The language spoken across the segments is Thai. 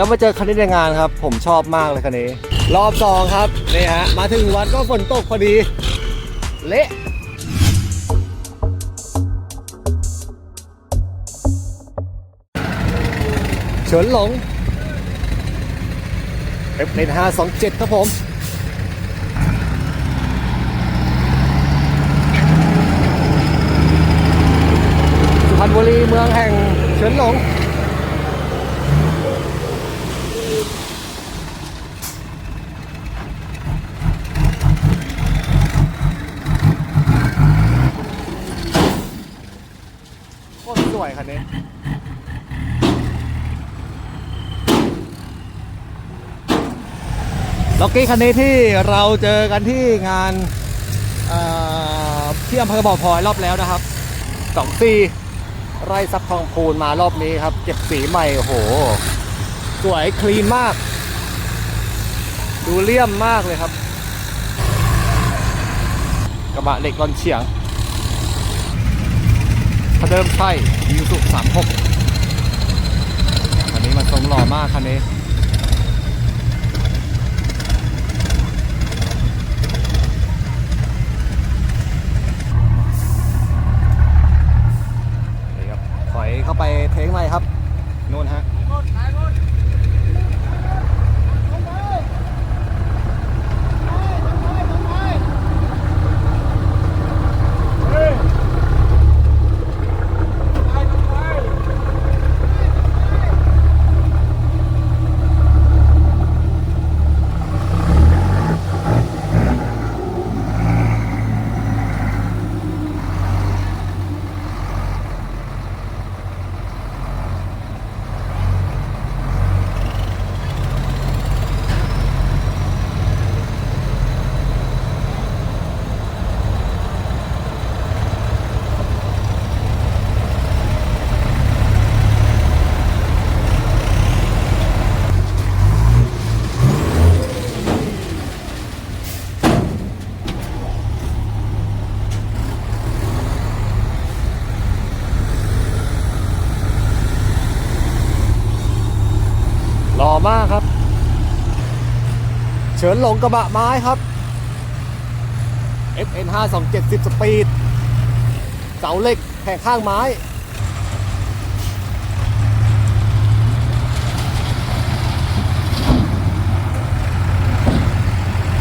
แล้วมาเจอคันนี้ในงานครับ ผมชอบมากเลยคันนี้ รอบสองครับนี่ฮะมาถึงวัดก็ฝนตกพอดี เละเฉินหลง f 1 5 2 7 ครับผมสุพรรณบุรีเมืองแห่งเฉินหลง โคตรสวย คันนี้ล็อกกี้คันนี้ที่เราเจอกันที่งานที่อำเภอบ่อพลอยรอบแล้วนะครับสองซีไร่ซับทองพูนมารอบนี้ครับ เก็บสีใหม่โห สวยคลีนมาก ดูเลี่ยมมากเลยครับ กระบะเหล็กกอนเฉียง พเดิมใช่ยูสุสามหกคันนี้มันทรงหล่อมากคันนี้ครับถอยเข้าไปเทงใหม่ครับนู่นฮะ หล่อมากครับ เฉินหลงกระบะไม้ครับ FN 5 2 7 0สปีด เสาเหล็กแผ่ข้างไม้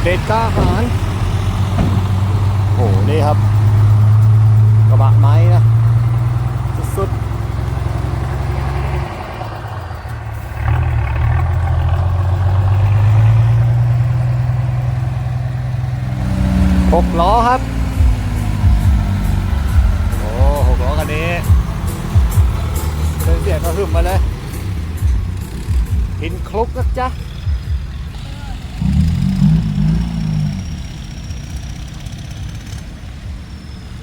เด็ดกล้าหารโอ้โห นี่ครับ กระบะไม้นะ สุดๆ หกล้อครับ โอ้หกล้อคันนี้เครื่องเสียงก็หึมมาเลยหินคลุกนะจ๊ะ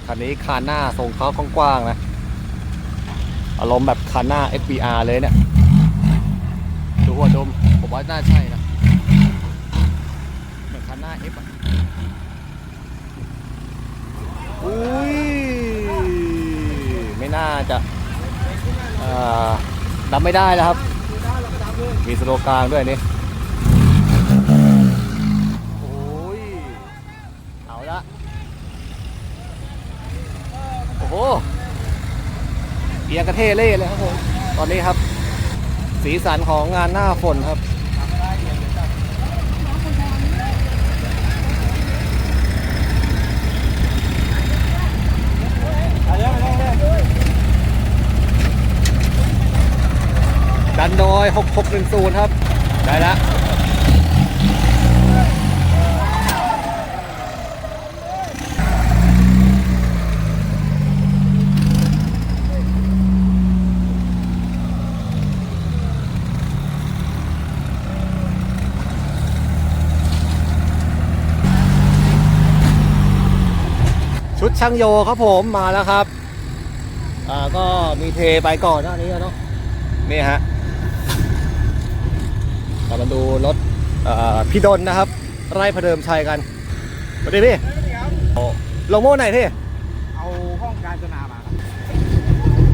คันนี้คานหน้าทรงเขากว้างๆนะ อารมณ์แบบคานหน้า FBR เลยเนี่ยดูหัวดม ผมว่าน่าใช่นะ เหมือนคานหน้า F อะ อุ้ย ไม่น่าจะดับไม่ได้แล้วครับ มีสโลกลางด้วยนี่โอ้ย เอาละ โอ้โหเอียงกระเทเล่เลยครับผม ตอนนี้ครับ สีสันของงานหน้าฝนครับ ดันดอย6610ครับ ได้แล้วชุดช่างโยครับผมมาแล้วครับ อ่าก็มีเทไปก่อนหน้านี้แล้วเนาะนี่ฮะ มาดูรถเอ่อพี่ดนนะครับ ไร่พระเดิมชัยกันสวัสดีพี่โอ้ลงโม่ไหนพี่ เอาห้องการจนามาครับ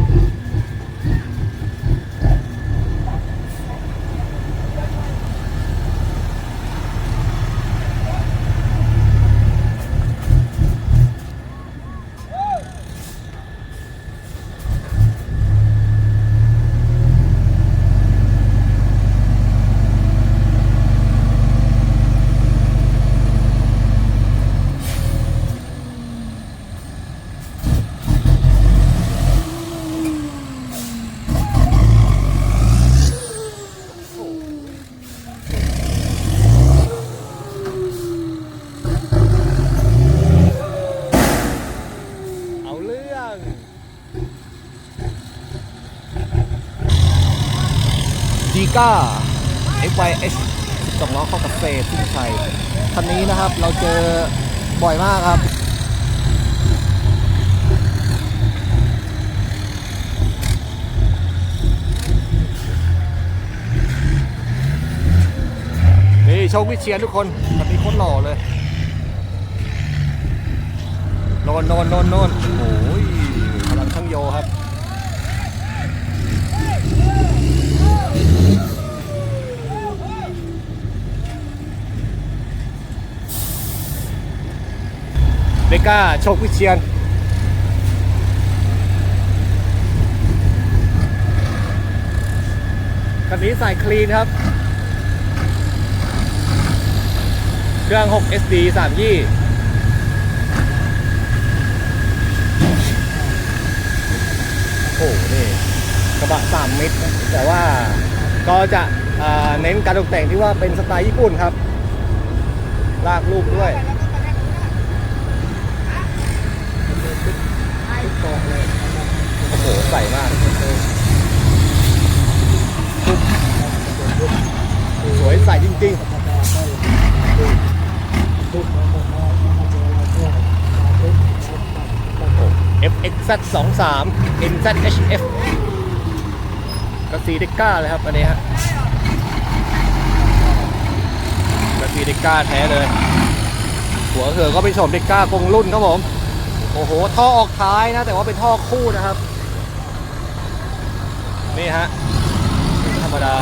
อี ก้า FYH 12ล้อเข้ากับเศษที่ชัยคันนี้นะครับเราเจอบ่อยมากครับนี่โชควิเชียนทุกคนคันนี้โคตรหล่อเลยโนนโนนโนนโนนโอ้ยพลังช่างโยครับ เบก้าโชควิเชียนคันนี้ใส่คลีนครับ เครื่อง 6 SD 3ยี่โอ้โหนี่กระบะ3มิตรแต่ว่าก็จะเน้นการตกแต่งที่ว่าเป็นสไตล์ญี่ปุ่นครับ ลากลูกด้วย โอ้โห ใส่มาก สวยใส่จริงๆ FXZ 2 3 NZHF กระสีเด็กก้าเลยครับ อันนี้ฮะกระสีเด็กก้าแท้เลย หัวเหือก็เป็นโฉมเด็กก้ากงรุ่นครับผม โอ้โห ท่อออกท้ายนะ แต่ว่าเป็นท่อคู่นะครับ นี่ฮะธรรมดา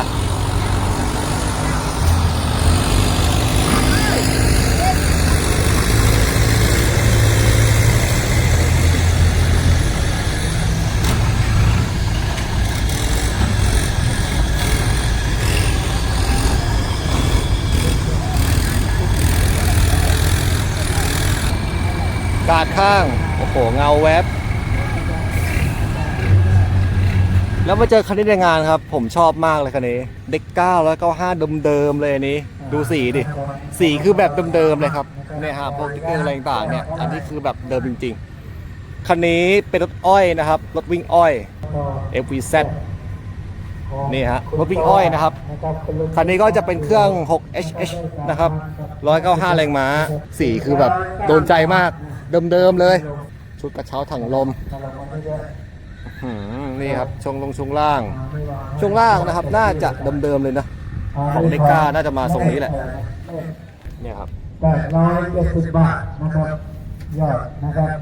กาดข้าง โอ้โห เงาแวบ แล้วมาเจอคันนี้ในงานครับ ผมชอบมากเลยคันนี้ เด็ก9แล้วก็5เดิมๆเลยอันนี้ ดูสีดิ สีคือแบบเดิมๆเลยครับเนี่ยฮะพวกติ๊กเกอร์อะไรต่างๆเนี่ยอันนี้คือแบบเดิมจริง ๆ คันนี้เป็นรถอ้อยนะครับ รถวิ่งอ้อย FVZ นี่ฮะรถวิ่งอ้อยนะครับ คันนี้ก็จะเป็นเครื่อง 6HH นะครับ 195 แรงม้า สีคือแบบโดนใจมาก เดิมๆเลย ชุดกระเช้าถังลม หือนี่ครับชงลงช่วงล่าง ช่วงล่างนะครับ น่าจะเดิมๆเลยนะของเดก้าน่าจะมาทรงนี้แหละ เนี่ยครับแปดร้อยเจ็ดสิบบาทนะครับยอดนะครับ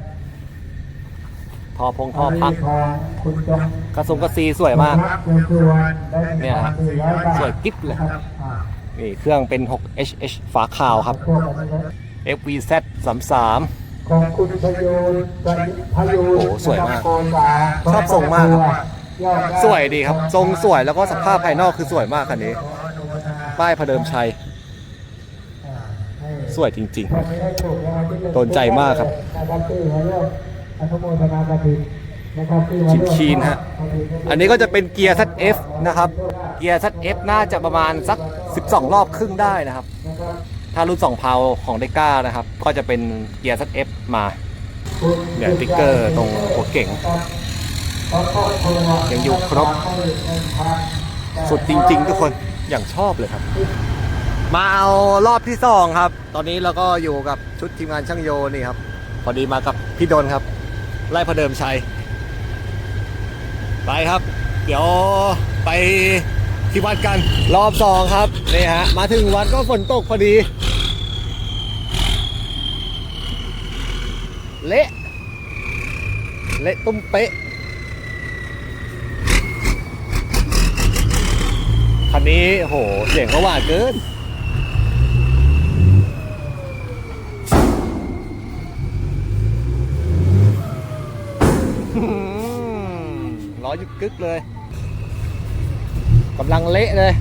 ทอพงทอพักของคุณจงกระทรงกระซีสวยมากเป็นส่วนได้เนี่ยฮะสี่ร้อยบาทสวยกิ๊บเลยนะครับอ่านี่เครื่องเป็น 6HH ฝาขาวครับพวกอันนี้นะ FVZ 33 ของคุณพยูนพยูนโอ้โหสวยมากโกษาชอบทรงมากครับยอได้สวยดีครับ ทรงสวยแล้วก็สภาพภายนอกคือสวยมากคันนี้ ป้ายพระเดิมชัยอ่าให้สวยจริงคนที่ได้ถูกรางวัลที่หนึ่งโดนใจมากครับนะครับที่มาร่วมอนุโมทนากฐินนะครับที่มาร่วมชินๆฮะๆอันนี้ก็จะเป็นเกียร์ ZF นะครับ เกียร์ ZF น่าจะประมาณสัก 12 รอบครึ่งได้นะครับนะครับ ถ้ารุ่น2เพาของเดก้านะครับ ก็จะเป็นเกียร์ ZF มาเนี่ยติ๊กเกอร์ตรงหัวเก่ง ยังอยู่ครบ สุดจริง ๆ ทุกคนอย่างชอบเลยครับ มาเอารอบที่สองครับ ตอนนี้เราก็อยู่กับชุดทีมงานช่างโยนี่ครับ พอดีมากับพี่ดนครับ ไล่พระเดิมชัย ไปครับ เดี๋ยวไปที่วัดกันรอบสองครับนี่ฮะมาถึงวัดก็ฝนตกพอดี เละเละตุ้มเป๊ะ คันนี้โหเสียงเขาหวานเกินอื้อหือล้อยุกกึกเลยกำลังเละเลย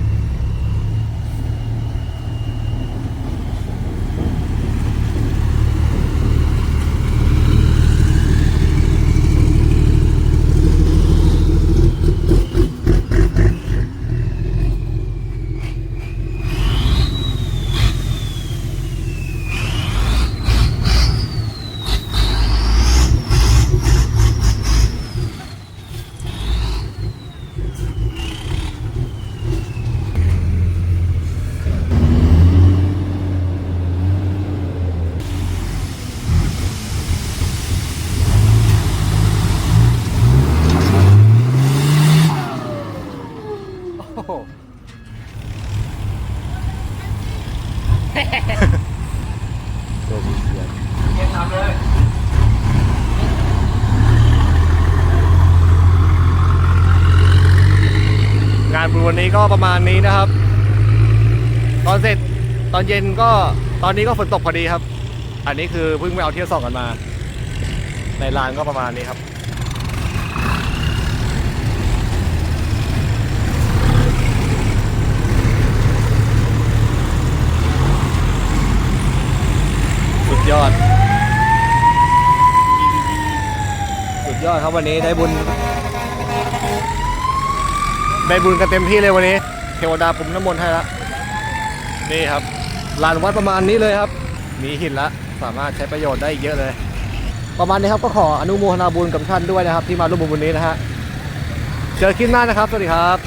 นี้ก็ประมาณนี้นะครับ ตอนเสร็จตอนเย็นก็ตอนนี้ก็ฝนตกพอดีครับ อันนี้คือเพิ่งไปเอาเที่ยวสองกันมา ในลานก็ประมาณนี้ครับสุดยอด สุดยอดครับวันนี้ได้บุญ ได้บุญกันเต็มที่เลยวันนี้ เทวดาผมน้ำมนต์ให้ละนี่ครับลานวัดประมาณนี้เลยครับ มีหินละสามารถใช้ประโยชน์ได้อีกเยอะเลย ประมาณนี้ครับก็ขออนุโมทนาบุญกับท่านด้วยนะครับ ที่มาร่วมบุญวันนี้นะฮะเจอคลิปหน้านะครับ สวัสดีครับ